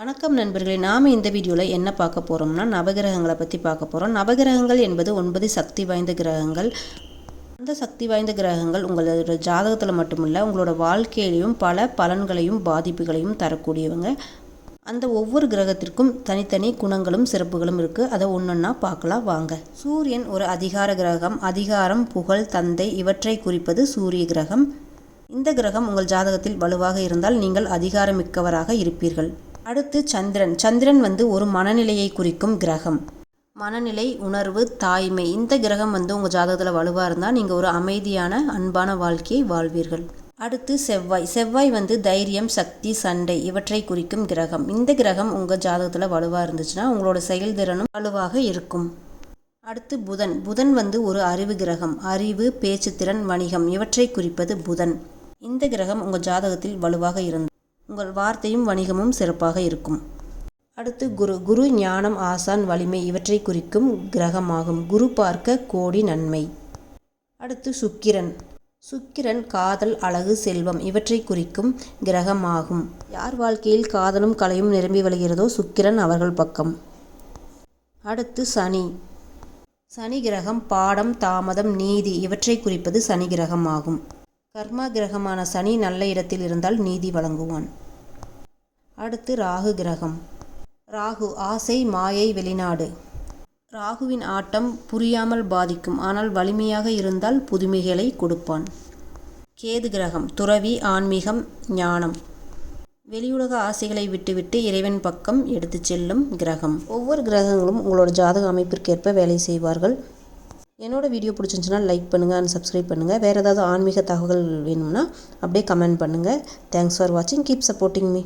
வணக்கம் நண்பர்களே நாம் இந்த வீடியோவில் என்ன பார்க்க போகிறோம்னா நவகிரகங்களை பற்றி பார்க்க போகிறோம் நவகிரகங்கள் என்பது ஒன்பது சக்தி வாய்ந்த கிரகங்கள். அந்த சக்தி வாய்ந்த கிரகங்கள் உங்களோட ஜாதகத்தில் மட்டுமில்ல உங்களோட வாழ்க்கையிலையும் பல பலன்களையும் பாதிப்புகளையும் தரக்கூடியவங்க. அந்த ஒவ்வொரு கிரகத்திற்கும் தனித்தனி குணங்களும் சிறப்புகளும் இருக்குது அதை ஒன்றுன்னா பார்க்கலாம். வாங்க. சூரியன் ஒரு அதிகார கிரகம். அதிகாரம் புகழ் தந்தை இவற்றை குறிப்பது சூரிய கிரகம். இந்த கிரகம் உங்கள் ஜாதகத்தில் வலுவாக இருந்தால் நீங்கள் அதிகாரமிக்கவராக இருப்பீர்கள். அடுத்து சந்திரன். சந்திரன் வந்து ஒரு மனநிலையை குறிக்கும் கிரகம். மனநிலை உணர்வு தாய்மை இந்த கிரகம் வந்து உங்கள் ஜாதகத்தில் வலுவாக இருந்தால் நீங்கள் ஒரு அமைதியான அன்பான வாழ்க்கையை வாழ்வீர்கள். அடுத்து செவ்வாய். செவ்வாய் வந்து தைரியம் சக்தி சண்டை இவற்றை குறிக்கும் கிரகம். இந்த கிரகம் உங்கள் ஜாதகத்தில் வலுவாக இருந்துச்சுன்னா உங்களோட செயல்திறனும் வலுவாக இருக்கும். அடுத்து புதன். புதன் வந்து ஒரு அறிவு கிரகம். அறிவு பேச்சுத்திறன் வணிகம் இவற்றை குறிப்பது புதன். இந்த கிரகம் உங்கள் ஜாதகத்தில் வலுவாக இருந்தது உங்கள் வார்த்தையும் வணிகமும் சிறப்பாக இருக்கும். அடுத்து குரு குரு ஞானம் ஆசான் வலிமை இவற்றை குறிக்கும் கிரகமாகும். குரு பார்க்க கோடி நன்மை. அடுத்து சுக்கிரன். சுக்கிரன் காதல் அழகு செல்வம் இவற்றை குறிக்கும் கிரகமாகும். யார் வாழ்க்கையில் காதலும் கலையும் நிரம்பி வழிகிறதோ சுக்கிரன் அவர்கள் பக்கம். அடுத்து சனி. சனி கிரகம் பாடம் தாமதம் நீதி இவற்றை குறிப்பது சனி கிரகமாகும். கர்மா கிரகமான சனி நல்ல இடத்தில் இருந்தால் நீதி வழங்குவான். அடுத்து ராகு கிரகம். ராகு ஆசை மாயை வெளிநாடு. ராகுவின் ஆட்டம் புரியாமல் பாதிக்கும். ஆனால் வலிமையாக இருந்தால் புதுமைகளை கொடுப்பான். கேது கிரகம் துறவி ஆன்மீகம் ஞானம். வெளியுலக ஆசைகளை விட்டுவிட்டு இறைவன் பக்கம் எடுத்துச் செல்லும் கிரகம். ஒவ்வொரு கிரகங்களும் உங்களோட ஜாதக அமைப்பிற்கேற்ப வேலை செய்வார்கள். என்னோடய வீடியோ பிடிச்சிருந்துச்சின்னா லைக் பண்ணுங்கள் அண்ட் சப்ஸ்கிரைப் பண்ணுங்கள் வேறு ஏதாவது ஆன்மீக தகவல் வேணும்னா அப்படியே கமெண்ட் பண்ணுங்கள் தேங்க்ஸ் ஃபார் வாட்சிங் கீப் சப்போர்ட்டிங் மீ